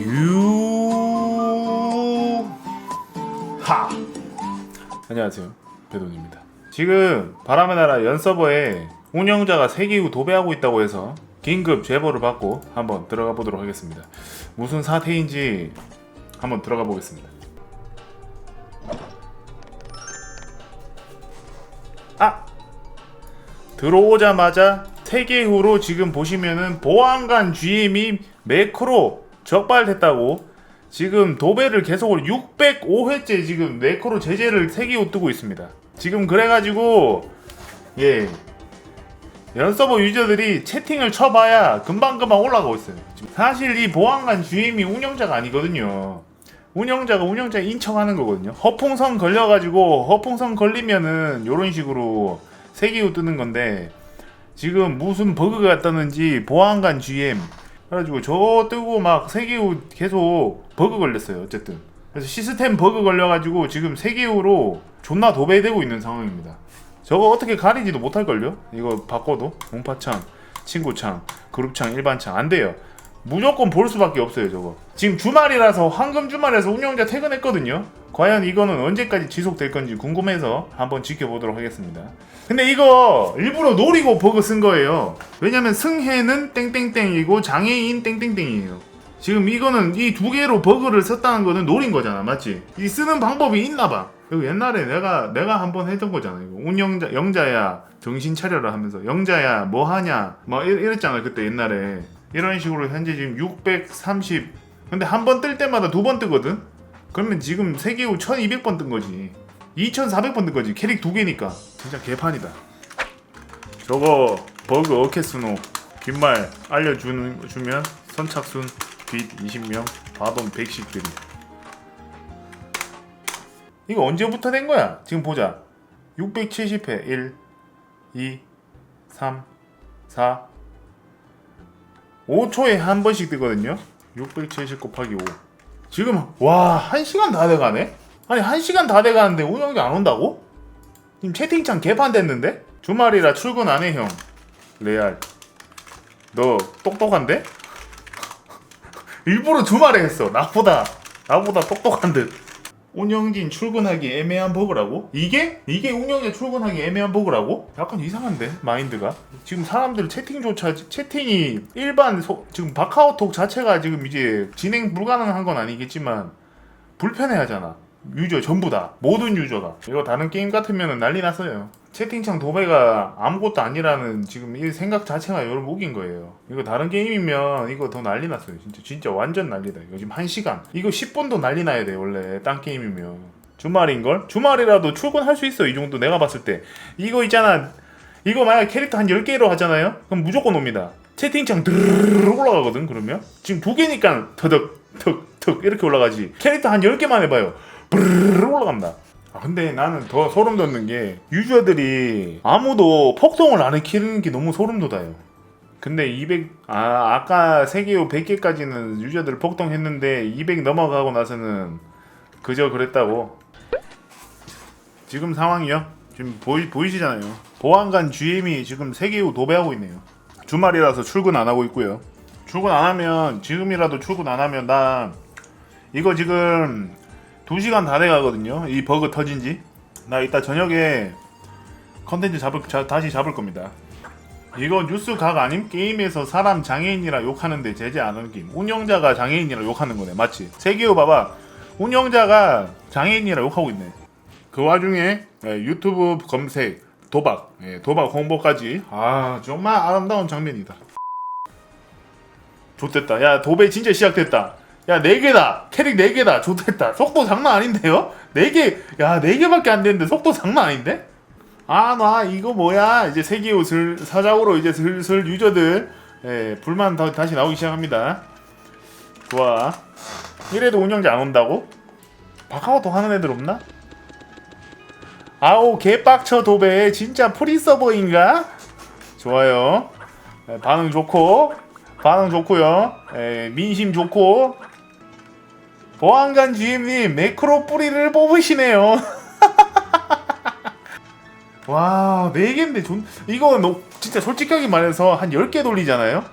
유. 하. 안녕하세요. 배돈입니다. 지금 바람의 나라 연 서버에 운영자가 세기후 도배하고 있다고 해서 긴급 제보를 받고 한번 들어가 보도록 하겠습니다. 무슨 사태인지 한번 들어가 보겠습니다. 아! 들어오자마자 세계후로 지금 보시면은 보안관 GM이 매크로 적발됐다고 지금 도배를 계속 605회째 지금 매크로 제재를 세계후 뜨고 있습니다. 지금 그래가지고 예 연 서버 유저들이 채팅을 쳐봐야 금방금방 올라가고 있어요. 사실 이 보안관 GM이 운영자가 아니거든요. 운영자가 운영자 인척하는 거거든요. 허풍선 걸려가지고 허풍선 걸리면은 이런 식으로 세기후 뜨는 건데 지금 무슨 버그가 떴는지 보안관 GM 그래가지고 저 뜨고 막 세기후 계속 버그 걸렸어요. 어쨌든 그래서 시스템 버그 걸려가지고 지금 세기후로 존나 도배되고 있는 상황입니다. 저거 어떻게 가리지도 못할걸요? 이거 바꿔도 공파창, 친구창, 그룹창, 일반창 안 돼요. 무조건 볼 수밖에 없어요 저거 지금 주말이라서 황금 주말에서 운영자 퇴근했거든요 과연 이거는 언제까지 지속될 건지 궁금해서 한번 지켜보도록 하겠습니다 근데 이거 일부러 노리고 버그 쓴 거예요. 왜냐면 승혜는 땡땡땡이고 장애인 땡땡땡이에요. 지금 이거는 이 두 개로 버그를 썼다는 거는 노린 거잖아 맞지? 이 쓰는 방법이 있나 봐. 이거 옛날에 내가 내가 한번 했던 거잖아. 이거 운영자 영자야 정신 차려라 하면서 영자야 뭐 하냐 막 이랬- 이랬잖아 그때 옛날에. 이런 식으로 현재 지금 630 근데 한 번 뜰 때마다 두 번 뜨거든? 그러면 지금 세계 후 1200번 뜬 거지 2400번 뜬 거지 캐릭 두 개니까 진짜 개판이다 저거 버그 어케스노 귓말 알려주는 주면 선착순 빚 20명 바돈 100씩 드림 이거 언제부터 된 거야? 지금 보자 670회 1 2 3 4 5초에 한 번씩 뜨거든요. 670 곱하기 5. 지금 와, 1시간 다 돼가네? 아니, 1시간 다 돼가는데 운영이 안 온다고? 지금 채팅창 개판 됐는데? 주말이라 출근 안 해, 형. 레알. 너 똑똑한데? 일부러 주말에 했어. 나보다 나보다 똑똑한 듯. 운영진 출근하기 애매한 버그라고? 이게? 이게 운영자 출근하기 애매한 버그라고? 약간 이상한데 마인드가 지금 사람들 채팅조차 채팅이 일반 소, 지금 바카오톡 자체가 지금 이제 진행 불가능한 건 아니겠지만 불편해하잖아 유저 전부 다 모든 유저가. 이거 다른 게임 같으면 난리 났어요. 채팅창 도배가 아무것도 아니라는 지금 이 생각 자체가 여러분 웃긴 거예요. 이거 다른 게임이면 이거 더 난리 났어요. 진짜 진짜 완전 난리다. 이거 지금 1시간. 이거 10분도 난리 나야 돼 원래. 딴 게임이면. 주말인걸? 주말이라도 출근할 수 있어 이 정도 내가 봤을 때. 이거 있잖아. 이거 만약 캐릭터 한 10개로 하잖아요? 그럼 무조건 옵니다. 채팅창 드르르 올라가거든 그러면? 지금 두 개니까 터덕 턱턱 이렇게 올라가지. 캐릭터 한 10개만 해봐요 브르르 올라간다 아, 근데 나는 더 소름 돋는 게 유저들이 아무도 폭동을 안 키는 게 너무 소름 돋아요. 근데 200, 아, 아까 세계호 100개까지는 유저들 폭동했는데 200 넘어가고 나서는 그저 그랬다고. 지금 상황이요? 지금 보이, 보이시잖아요. 보안관 GM이 지금 세계호 도배하고 있네요. 주말이라서 출근 안 하고 있고요. 출근 안 하면, 지금이라도 출근 안 하면 나 이거 지금 2시간 다 돼가거든요. 이 버그 터진 지. 나 이따 저녁에 컨텐츠 잡을, 자, 다시 잡을 겁니다. 이거 뉴스 각 아님? 게임에서 사람 장애인이라 욕하는데 제재 안 하는 게임. 운영자가 장애인이라 욕하는 거네. 맞지? 세계호 봐봐. 운영자가 장애인이라 욕하고 있네. 그 와중에 예, 유튜브 검색, 도박, 예, 도박 홍보까지. 아, 정말 아름다운 장면이다. 좋됐다. 야, 도배 진짜 시작됐다. 야, 4개다. 캐릭 4개다. 좋됐다. 속도 장난 아닌데요? 4개, 야, 4개밖에 안 되는데 속도 장난 아닌데? 아, 나 이거 뭐야? 이제 세계 옷을 사장으로 이제 슬슬 유저들 예, 불만 다, 다시 나오기 시작합니다. 좋아. 이래도 운영자 안 온다고? 바카오톡 하는 애들 없나? 아오 개빡쳐 도배 진짜 프리 서버인가? 좋아요. 예, 반응 좋고 반응 좋고요. 예, 민심 좋고 보안관 GM님 매크로 뿌리를 뽑으시네요. 와, 4개인데 존 이거 너 진짜 솔직하게 말해서 한 10개 돌리잖아요?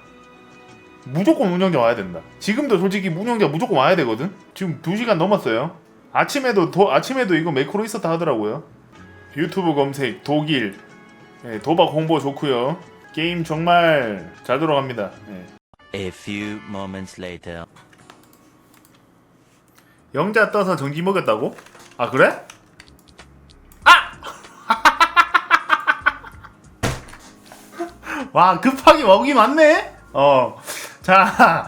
무조건 운영자 와야 된다. 지금도 솔직히 운영자 무조건 와야 되거든. 지금 2시간 넘었어요. 아침에도 도, 아침에도 이거 매크로 있었다 하더라고요. 유튜브 검색 독일 예, 도박 홍보 좋고요. 게임 정말 잘 돌아갑니다. 예. A few moments later. 영자 떠서 정지 먹였다고? 아 그래? 아! 와 급하게 먹이 많네. 어, 자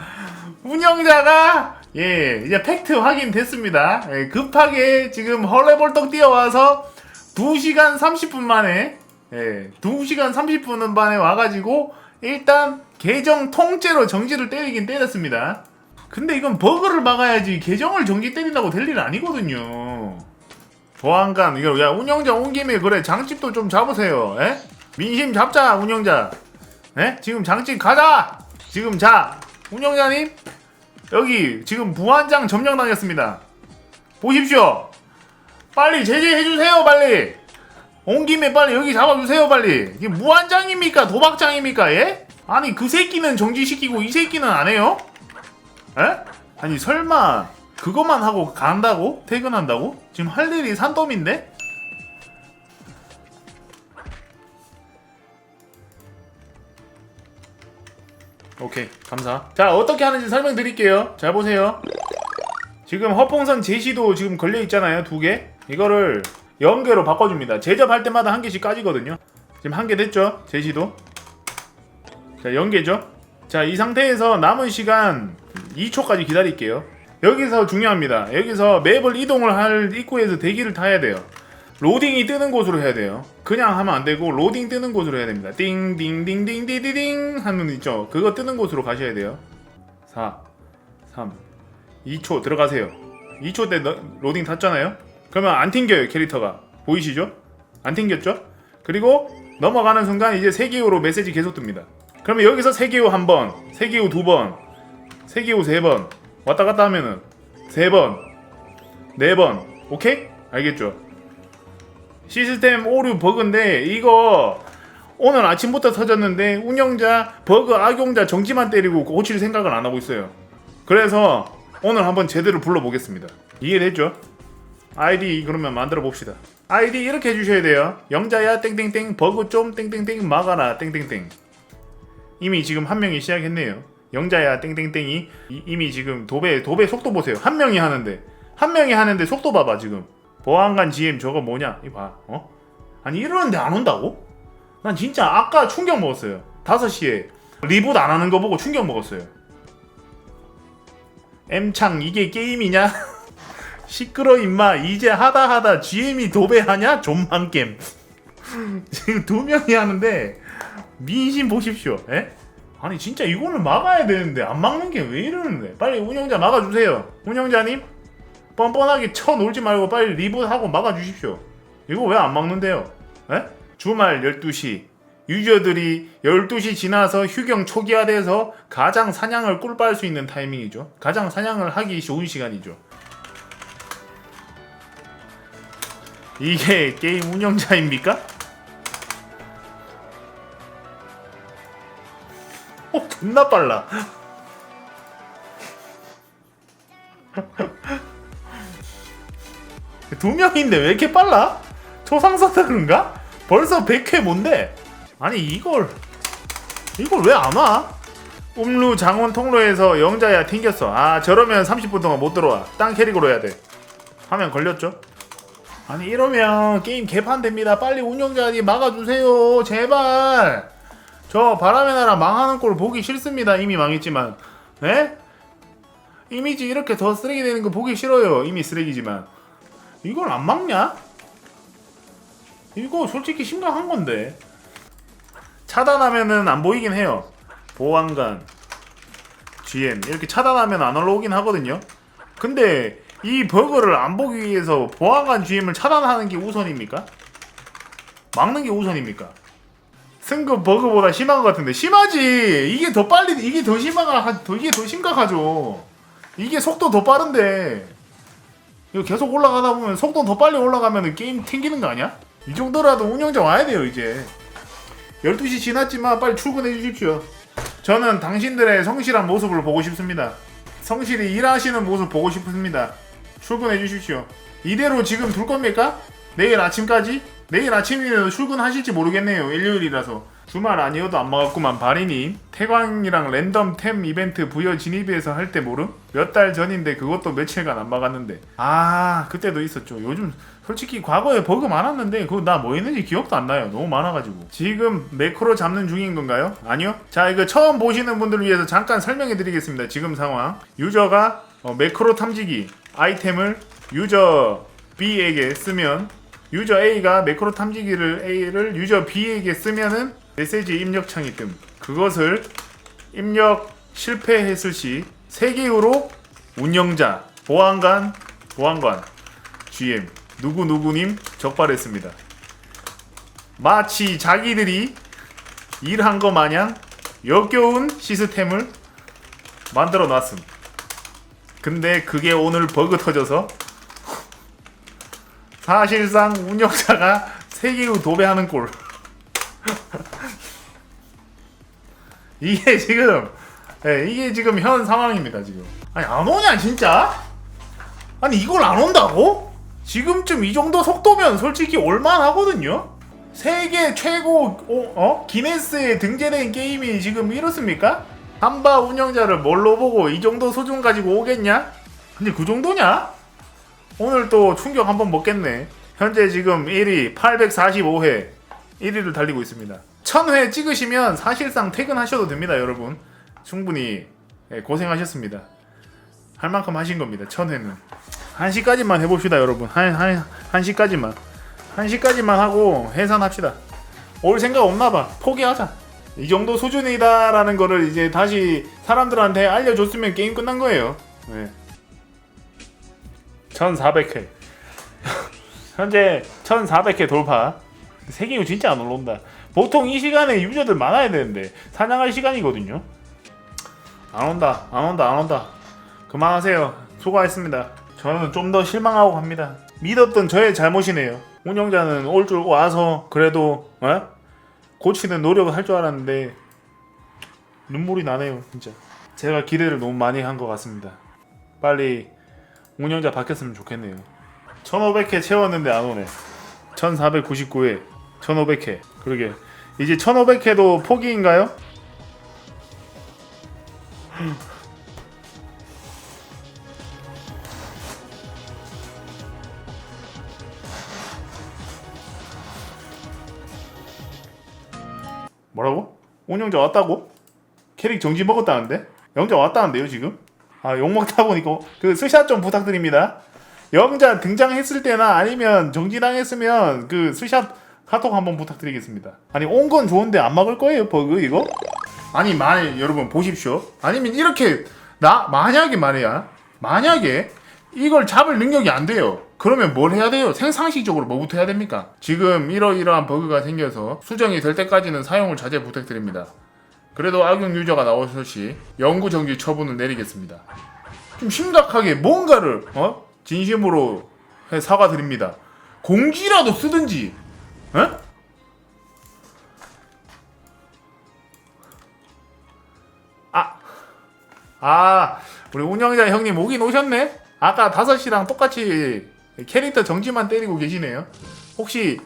운영자가 예 이제 팩트 확인됐습니다. 예, 급하게 지금 헐레벌떡 뛰어와서 2시간 30분 만에 예 2시간 30분 만에 와가지고 일단 계정 통째로 정지를 때리긴 때렸습니다. 근데 이건 버그를 막아야지 계정을 정지 때린다고 될 일 아니거든요. 보안관 이거 야 운영자 온 김에 그래 장집도 좀 잡으세요. 에? 민심 잡자 운영자. 에? 지금 장집 가자. 지금 자 운영자님 여기 지금 부안장 점령당했습니다. 보십시오. 빨리 제재해 주세요 빨리. 온 김에 빨리 여기 잡아주세요 빨리. 이게 무한장입니까 도박장입니까 예? 아니 그 새끼는 정지시키고 이 새끼는 안 해요? 에? 아니 설마 그것만 하고 간다고? 퇴근한다고? 지금 할 일이 산더미인데? 오케이 감사 자 어떻게 하는지 설명드릴게요 잘 보세요 지금 허풍선 제시도 지금 걸려 있잖아요 두개 이거를 연계로 바꿔줍니다 제접할 때마다 한 개씩 까지거든요 지금 한 개 됐죠 제시도 자 연계죠 자 이 상태에서 남은 시간 2초까지 기다릴게요. 여기서 중요합니다. 여기서 맵을 이동을 할 입구에서 대기를 타야 돼요. 로딩이 뜨는 곳으로 해야 돼요. 그냥 하면 안 되고 로딩 뜨는 곳으로 해야 됩니다. 띵띵띵띵띵띵 하는 있죠? 그거 뜨는 곳으로 가셔야 돼요. 4 3 2초 들어가세요. 2초 때 너- 로딩 탔잖아요? 그러면 안 튕겨요 캐릭터가. 보이시죠? 안 튕겼죠? 그리고 넘어가는 순간 이제 세기호로 메시지 계속 뜹니다. 그러면 여기서 세기호 한번 세기호 두번 세기호 세번 왔다 갔다 하면은 세번네번 오케이? 알겠죠? 시스템 오류 버그인데 이거 오늘 아침부터 터졌는데 운영자 버그 악용자 정지만 때리고 고칠 생각을 안 하고 있어요. 그래서 오늘 한번 제대로 불러보겠습니다. 이해됐죠? 아이디 그러면 만들어 봅시다. 아이디 이렇게 해주셔야 돼요. 영자야 땡땡땡 버그 좀 땡땡땡 막아라 땡땡땡. 이미 지금 한 명이 시작했네요. 영자야 땡땡땡이 이- 이미 지금 도배 도배 속도 보세요. 한 명이 하는데 한 명이 하는데 속도 봐봐 지금. 보안관 GM 저거 뭐냐? 이봐 어? 아니 이러는데 안 온다고? 난 진짜 아까 충격 먹었어요. 5시에 리봇 안 하는 거 보고 충격 먹었어요. M창 이게 게임이냐? 시끄러 임마 이제 하다 하다 GM이 도배하냐? 게임. 지금 두 명이 하는데 민심 보십시오. 에? 아니 진짜 이거는 막아야 되는데 안 막는 게 왜 이러는데? 빨리 운영자 막아주세요. 운영자님 뻔뻔하게 쳐 놀지 말고 빨리 리봇하고 막아주십시오. 이거 왜 안 막는데요? 에? 주말 12시 유저들이 12시 지나서 휴경 초기화돼서 가장 사냥을 꿀빨 수 있는 타이밍이죠. 가장 사냥을 하기 좋은 시간이죠. 이게 게임 운영자입니까? 어, 존나 빨라. 두 명인데 왜 이렇게 빨라? 초상사다 그런가? 벌써 100회 뭔데? 아니 이걸 이걸 왜 안 와? 음루 장원 통로에서 영자야 튕겼어. 아 저러면 30분 동안 못 들어와. 딴 캐릭으로 해야 돼. 화면 걸렸죠? 아니 이러면 게임 개판됩니다. 빨리 운영자님 막아주세요. 제발. 저 바람의 나라 망하는 꼴 보기 싫습니다. 이미 망했지만. 네? 이미지 이렇게 더 쓰레기 되는 거 보기 싫어요. 이미 쓰레기지만. 이걸 안 막냐? 이거 솔직히 심각한 건데. 차단하면은 안 보이긴 해요. 보안관, GM 이렇게 차단하면 안 올라오긴 하거든요. 근데 이 버그를 안 보기 위해서 보안관 GM을 차단하는 게 우선입니까? 막는 게 우선입니까? 승급 버그보다 심한 것 같은데 심하지. 이게 더 빨리 이게 더 심하가 더 이게 더 심각하죠. 이게 속도 더 빠른데 이거 계속 올라가다 보면 속도 더 빨리 올라가면 게임 튕기는 거 아니야? 이 정도라도 운영자 와야 돼요 이제 12시 지났지만 빨리 출근해 주십시오 저는 당신들의 성실한 모습을 보고 싶습니다. 성실히 일하시는 모습 보고 싶습니다. 출근해 주십시오. 이대로 지금 둘 겁니까? 내일 아침까지? 내일 아침이면 출근하실지 모르겠네요. 일요일이라서. 주말 아니어도 안 먹었구만 바리님. 태광이랑 랜덤 템 이벤트 부여 진입에서 할 때 모름? 몇 달 전인데 그것도 며칠간 안 막았는데. 아 그때도 있었죠. 요즘 솔직히 과거에 버그 많았는데 그거 나 뭐 했는지 기억도 안 나요. 너무 많아가지고. 지금 매크로 잡는 중인 건가요? 아니요. 자 이거 처음 보시는 분들을 위해서 잠깐 설명해 드리겠습니다. 지금 상황. 유저가 어, 매크로 탐지기 아이템을 유저 B에게 쓰면 유저 A가 매크로 탐지기를 A를 유저 B에게 쓰면은 메시지 입력창이 뜸. 그것을 입력 실패했을 시 세개로 운영자, 보안관, 보안관, GM 누구 누구님 적발했습니다. 마치 자기들이 일한 거 마냥 역겨운 시스템을 만들어 놨음. 근데 그게 오늘 버그 터져서 사실상 운영자가 세계우 도배하는 꼴. 이게 지금 예, 이게 지금 현 상황입니다 지금. 아니 안 오냐 진짜? 아니 이걸 안 온다고? 지금쯤 이 정도 속도면 솔직히 올만 하거든요. 세계 최고 어, 어? 기네스에 등재된 게임이 지금 이렇습니까? 한바 운영자를 뭘로 보고 이 정도 수준 가지고 오겠냐? 근데 그 정도냐? 오늘 또 충격 한번 먹겠네. 현재 지금 1위 845회 1위를 달리고 있습니다. 1000회 찍으시면 사실상 퇴근하셔도 됩니다, 여러분. 충분히 예, 고생하셨습니다. 할 만큼 하신 겁니다. 1000회는. 1시까지만 해봅시다, 여러분. 한, 한, 1시까지만. 1시까지만 하고 해산합시다. 올 생각 없나 봐. 포기하자. 이 정도 수준이다라는 거를 이제 다시 사람들한테 알려줬으면 게임 끝난 거예요. 네. 1400회. 현재 1400회 돌파. 세계유 진짜 안 올라온다. 보통 이 시간에 유저들 많아야 되는데 사냥할 시간이거든요. 안 온다, 안 온다, 안 온다. 그만하세요. 수고하셨습니다. 저는 좀 더 실망하고 갑니다. 믿었던 저의 잘못이네요. 운영자는 올 줄 와서 그래도 어? 고치는 노력을 할 줄 알았는데 눈물이 나네요, 진짜. 제가 기대를 너무 많이 한 것 같습니다. 빨리 운영자 바뀌었으면 좋겠네요. 1500회 채웠는데 안 오네. 1499회, 1500회. 그러게. 이제 1500회도 포기인가요? 뭐라고? 운영자 왔다고? 캐릭 정지 먹었다는데? 영자 왔다는데요 지금? 아 욕먹다 보니까 그 스샷 좀 부탁드립니다 영자 등장했을 때나 아니면 정지당했으면 그 스샷 카톡 한번 부탁드리겠습니다 아니 온 건 좋은데 안 막을 거예요 버그 이거? 아니 만약 여러분 보십시오 아니면 이렇게 나 만약에 말이야 만약에 이걸 잡을 능력이 안 돼요 그러면 뭘 해야 돼요? 생상식적으로 뭐부터 해야 됩니까? 지금 이러이러한 버그가 생겨서 수정이 될 때까지는 사용을 자제 부탁드립니다 그래도 악용 유저가 나오실 시 영구 정지 처분을 내리겠습니다. 좀 심각하게 뭔가를 어 진심으로 해 사과드립니다. 공지라도 쓰든지, 어? 아, 아, 우리 운영자 형님 오긴 오셨네. 아까 5시랑 똑같이 캐릭터 정지만 때리고 계시네요. 혹시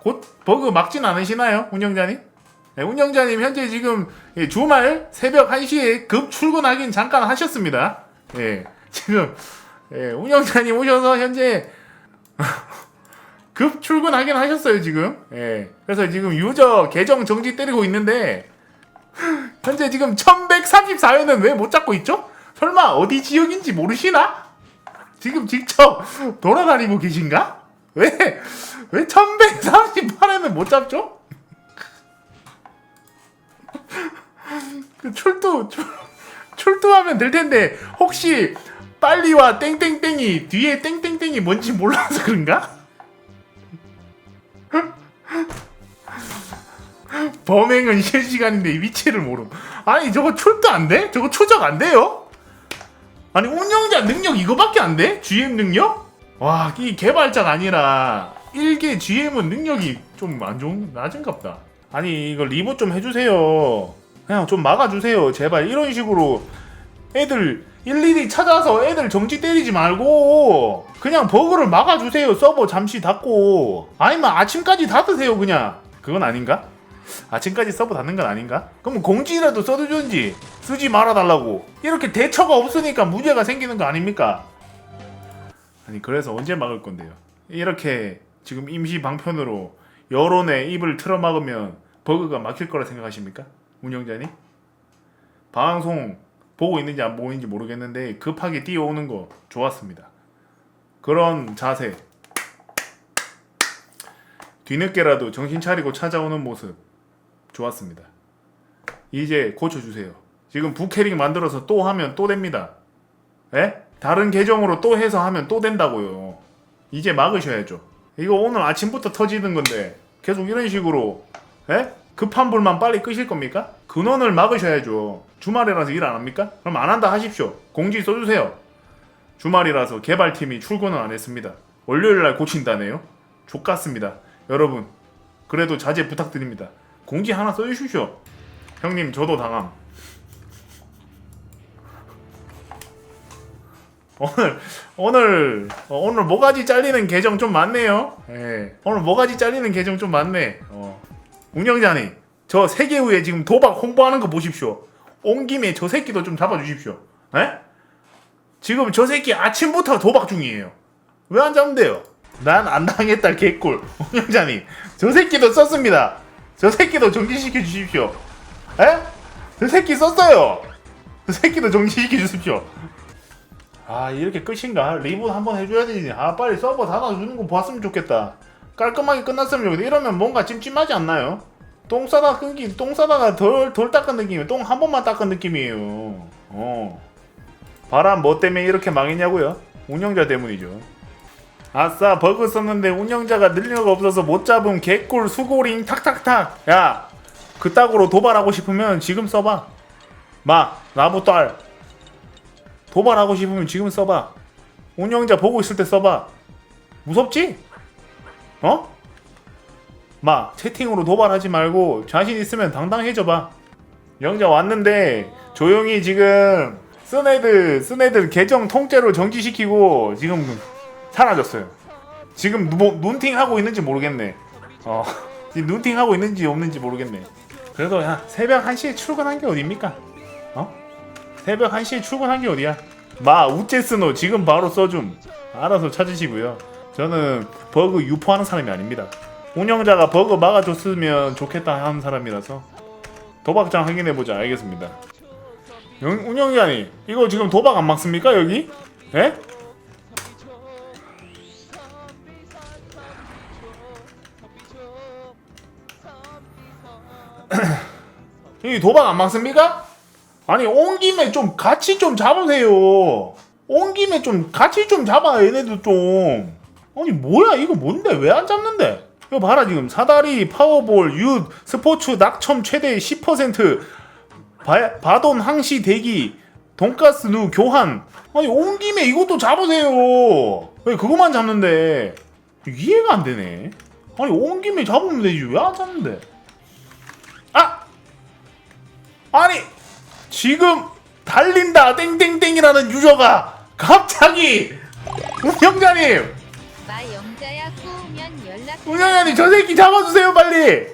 곧 버그 막진 않으시나요, 운영자님? 네, 운영자님 현재 지금 예, 주말 새벽 1시에 급 출근하긴 잠깐 하셨습니다. 예, 지금 예, 운영자님 오셔서 현재 급 출근하긴 하셨어요 지금. 예, 그래서 지금 유저 계정 정지 때리고 있는데 현재 지금 1134회는 왜 못 잡고 있죠? 설마 어디 지역인지 모르시나? 지금 직접 돌아다니고 계신가? 왜, 왜 1138회는 못 잡죠? 그 출두 출, 출두하면 될 텐데 혹시 빨리와 땡땡땡이 뒤에 땡땡땡이 뭔지 몰라서 그런가? 범행은 실시간인데 위치를 모름. 아니 저거 출두 안 돼? 저거 추적 안 돼요? 아니 운영자 능력 이거밖에 안 돼? GM 능력? 와, 이 개발자가 아니라 일개 GM은 능력이 좀 안 좋은 낮은갑다. 아니 이거 리뷰 좀 해주세요. 그냥 좀 막아주세요 제발 이런 식으로 애들 일일이 찾아서 애들 정지 때리지 말고 그냥 버그를 막아주세요 서버 잠시 닫고 아니면 아침까지 닫으세요 그냥 그건 아닌가? 아침까지 서버 닫는 건 아닌가? 그럼 공지라도 써주든지 쓰지 말아달라고 이렇게 대처가 없으니까 문제가 생기는 거 아닙니까? 아니 그래서 언제 막을 건데요? 이렇게 지금 임시 방편으로 여론의 입을 틀어막으면 버그가 막힐 거라 생각하십니까? 운영자님? 방송 보고 있는지 안 보고 있는지 모르겠는데 급하게 뛰어오는 거 좋았습니다. 그런 자세 뒤늦게라도 정신 차리고 찾아오는 모습 좋았습니다. 이제 고쳐주세요. 지금 부캐릭 만들어서 또 하면 또 됩니다. 에? 다른 계정으로 또 해서 하면 또 된다고요. 이제 막으셔야죠. 이거 오늘 아침부터 터지는 건데 계속 이런 식으로 에? 급한 불만 빨리 끄실 겁니까? 근원을 막으셔야죠. 주말이라서 일 안 합니까? 그럼 안 한다 하십시오. 공지 써주세요. 주말이라서 개발팀이 출근을 안 했습니다. 월요일 날 고친다네요. 족같습니다. 여러분, 그래도 자제 부탁드립니다. 공지 하나 써주십시오. 형님, 저도 당함. 오늘 오늘 어, 오늘 모가지 잘리는 계정 좀 많네요. 예. 오늘 모가지 잘리는 계정 좀 많네. 어. 운영자님, 저 세계 후에 지금 도박 홍보하는 거 보십시오. 온 김에 저 새끼도 좀 잡아주십시오. 에? 지금 저 새끼 아침부터 도박 중이에요. 왜 안 잡는데요? 난 안 당했다 개꿀. 운영자님, 저 새끼도 썼습니다. 저 새끼도 정지시켜 주십시오. 에? 저 새끼 썼어요. 저 새끼도 정지시켜 주십시오. 아 이렇게 끝인가? 리본 한번 해줘야 되지. 아 빨리 서버 닫아주는 거 봤으면 좋겠다. 깔끔하게 끝났으면 좋겠다. 이러면 뭔가 찜찜하지 않나요? 똥 싸다 끊기, 똥 싸다가 덜, 덜 닦은 느낌이에요. 똥 한 번만 닦은 느낌이에요. 어. 바람 뭐 때문에 이렇게 망했냐고요? 운영자 때문이죠. 아싸 버그 썼는데 운영자가 능력 없어서 못 잡은 개꿀 수고링 탁탁탁. 야 그따구로 도발하고 싶으면 지금 써봐. 마 나무 딸. 도발하고 싶으면 지금 써봐. 운영자 보고 있을 때 써봐. 무섭지? 어? 마 채팅으로 도발하지 말고 자신 있으면 당당해져 봐. 영자 왔는데 조용히 지금 쓴 애들 쓴 애들 계정 통째로 정지시키고 지금 사라졌어요. 지금 누, 눈팅 하고 있는지 모르겠네. 어 지금 눈팅 하고 있는지 없는지 모르겠네. 그래도 야 새벽 1시에 출근한 게 어딥니까? 어? 새벽 1시에 출근한 게 어디야? 마 우체스노 지금 바로 써줌 알아서 찾으시고요 저는 버그 유포하는 사람이 아닙니다 운영자가 버그 막아줬으면 좋겠다 하는 사람이라서 도박장 확인해보자 알겠습니다 영- 운영자님 이거 지금 도박 안 막습니까 여기? 예? 여기 도박 안 막습니까? 아니 온 김에 좀 같이 좀 잡으세요. 온 김에 좀 같이 좀 잡아 얘네도 좀. 아니 뭐야? 이거 뭔데? 왜 안 잡는데? 이거 봐라 지금. 사다리 파워볼 윷 스포츠 낙첨 최대 10% 바, 바돈 항시 대기 돈가스 누 교환. 아니 온 김에 이것도 잡으세요. 왜 그것만 잡는데? 이해가 안 되네. 아니 온 김에 잡으면 되지. 왜 안 잡는데? 아! 아니 지금 달린다. 땡땡땡이라는 유저가 갑자기 운영자님 마 영자야 구우면 연락. 운영자님 저 새끼 잡아주세요 빨리!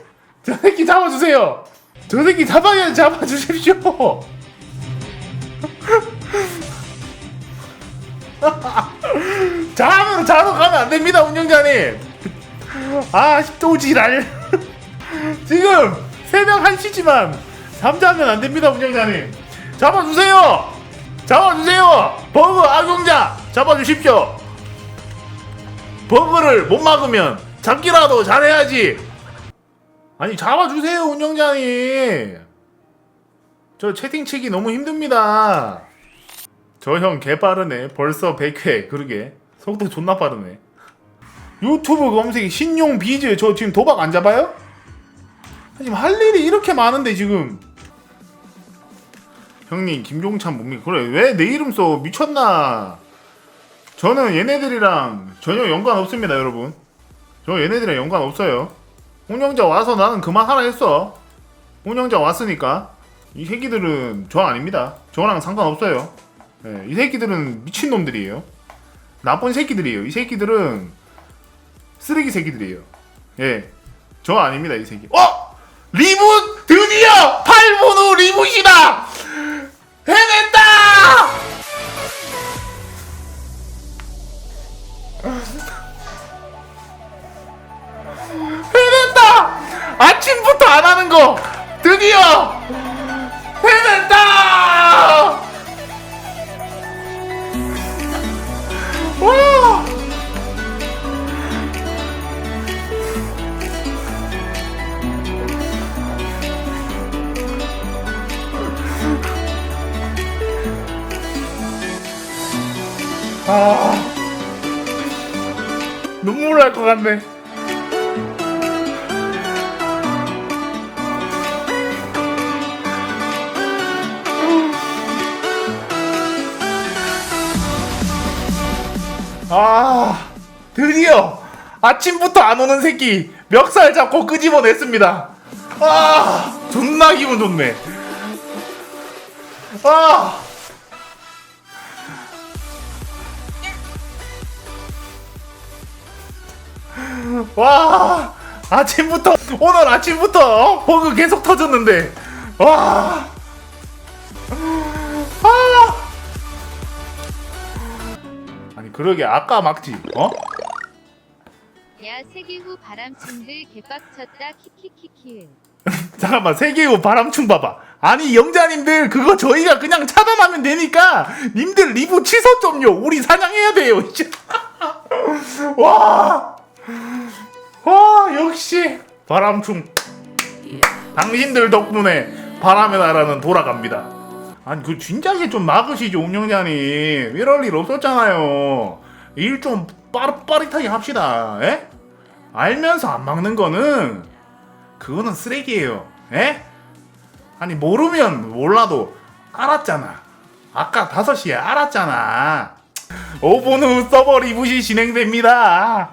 저 새끼 잡아주세요! 저 새끼 잡아야 잡아주십시오! 자로 자로 가면 안 됩니다 운영자님! 아 또지랄. 지금 새벽 1시지만 잠자면 안 됩니다 운영자님! 잡아주세요! 잡아주세요! 버그 악용자 잡아주십시오 버그를 못 막으면 잡기라도 잘해야지. 아니 잡아주세요 운영자님 저 채팅치기 너무 힘듭니다. 저 형 개빠르네. 벌써 100회. 그러게. 속도 존나 빠르네. 유튜브 검색에 신용 비즈. 저 지금 도박 안 잡아요? 지금 할 일이 이렇게 많은데 지금. 형님 김종찬 뭡니까 그래 왜 내 이름 써? 미쳤나 저는 얘네들이랑 전혀 연관 없습니다 여러분 저 얘네들이랑 연관 없어요 운영자 와서 나는 그만하라 했어 운영자 왔으니까 이 새끼들은 저 아닙니다. 저랑 상관없어요. 예, 이 새끼들은 미친 놈들이에요. 나쁜 새끼들이에요. 이 새끼들은 쓰레기 새끼들이에요. 예, 저 아닙니다 이 새끼. 어, 리붓 드디어 8분 후 리붓이다. 해냈다. 해냈다! 아침부터 안 하는 거 드디어 안 오는 새끼 멱살 잡고 끄집어냈습니다. 아 존나 기분 좋네. 아. 와, 아침부터, 오늘 아침부터, 어? 버그 계속 터졌는데, 와, 아, 아니, 그러게, 아까 막지, 어? 야 세기 후 바람친들 개빡쳤다. 키키키키. 잠깐만 세계호 바람충 봐봐. 아니 영자님들 그거 저희가 그냥 차단하면 되니까 님들 리뷰 취소 좀요. 우리 사냥해야 돼요. 이제 와, 와 역시 바람충. 당신들 덕분에 바람의 나라는 돌아갑니다. 아니 그 진작에 좀 막으시죠 운영자님. 이럴 일 없었잖아요. 일 좀 빠릿빠릿하게 합시다 에? 알면서 안 막는 거는 그거는 쓰레기예요. 에? 아니 모르면 몰라도 알았잖아. 아까 5시에 알았잖아. 5분 후 서버 리부시 진행됩니다.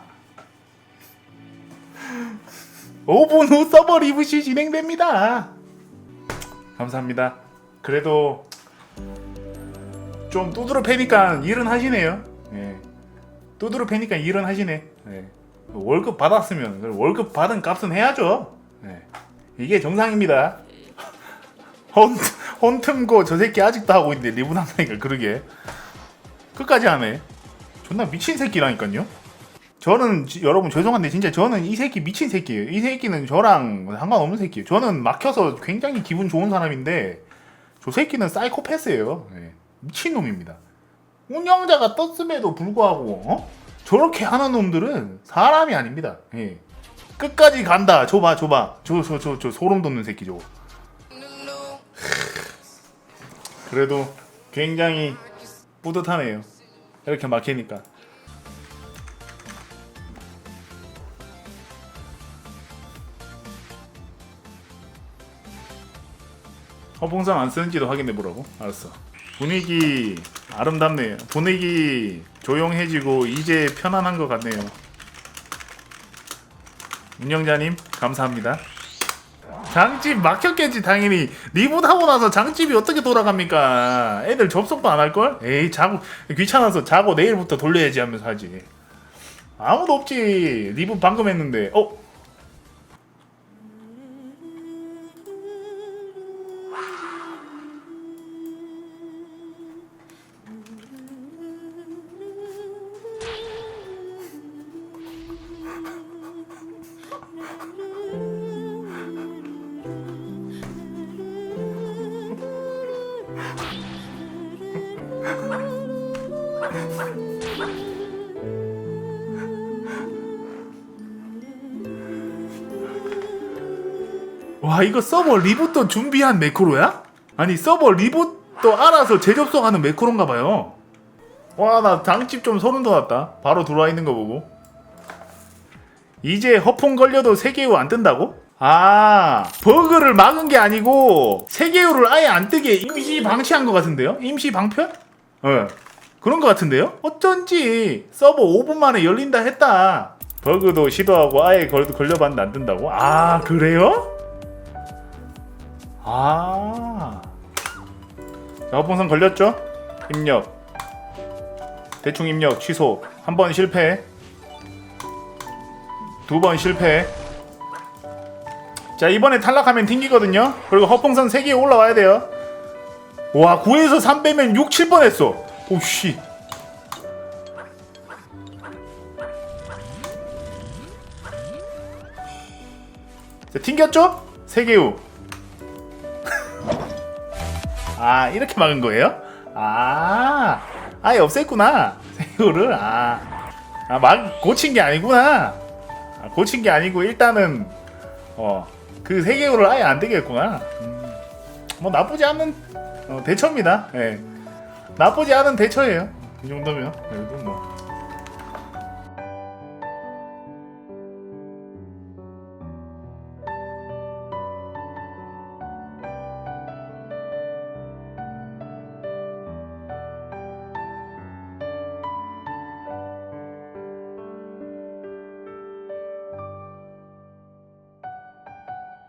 5분 후 서버 리부시 진행됩니다. 감사합니다. 그래도 좀 두드러 패니까 일은 하시네요. 예. 두드러 패니까 일은 하시네. 예. 월급 받았으면 그 월급 받은 값은 해야죠. 네. 이게 정상입니다. 헌, 헌틈고 저 새끼 아직도 하고 있는데 리본 한다니까 그러게 끝까지 하네. 존나 미친 새끼라니까요. 저는 지- 여러분 죄송한데 진짜 저는 이 새끼 미친 새끼예요. 이 새끼는 저랑 상관없는 새끼예요. 저는 막혀서 굉장히 기분 좋은 사람인데 저 새끼는 사이코패스예요. 네. 미친 놈입니다. 운영자가 떴음에도 불구하고 어? 저렇게 하는 놈들은 사람이 아닙니다. 예. 끝까지 간다. 줘봐, 줘봐. 저, 저, 저, 저 소름 돋는 새끼 저거. 그래도 굉장히 뿌듯하네요. 이렇게 막히니까. 허풍선 안 쓰는지도 확인해 보라고. 알았어. 분위기 아름답네요. 분위기 조용해지고 이제 편안한 것 같네요. 운영자님 감사합니다. 장집 막혔겠지 당연히 리봇 하고 나서 장집이 어떻게 돌아갑니까? 애들 접속도 안 할 걸? 에이 자고 귀찮아서 자고 내일부터 돌려야지 하면서 하지. 아무도 없지 리봇 방금 했는데 어? 이거 서버 리봇도 준비한 매크로야? 아니 서버 리봇도 알아서 재접속하는 매크로인가 봐요. 와나 장집 좀 소름 돋았다. 바로 들어와 있는 거 보고. 이제 허풍 걸려도 세계우 안 뜬다고? 아 버그를 막은 게 아니고 세계우를 아예 안 뜨게 임시 방치한 것 같은데요? 임시 방편? 예 그런 것 같은데요? 어쩐지 서버 5분 만에 열린다 했다. 버그도 시도하고 아예 걸, 걸려봤는데 안 뜬다고? 아 그래요? 아. 자, 허풍선 걸렸죠? 입력. 대충 입력 취소. 한 번 실패. 두 번 실패. 자, 이번에 탈락하면 튕기거든요. 그리고 허풍선 3개 올라와야 돼요. 와, 9에서 3 빼면 6, 7번 했어. 오, 씨. 자, 튕겼죠? 3개 후. 아 이렇게 막은 거예요? 아 아예 없앴구나. 새우를 아아막 고친 게 아니구나. 아, 고친 게 아니고 일단은 어그 세개우를 아예 안 되겠구나. 음, 뭐 나쁘지 않은 어, 대처입니다. 예. 나쁘지 않은 대처예요. 이 정도면. 그래도 뭐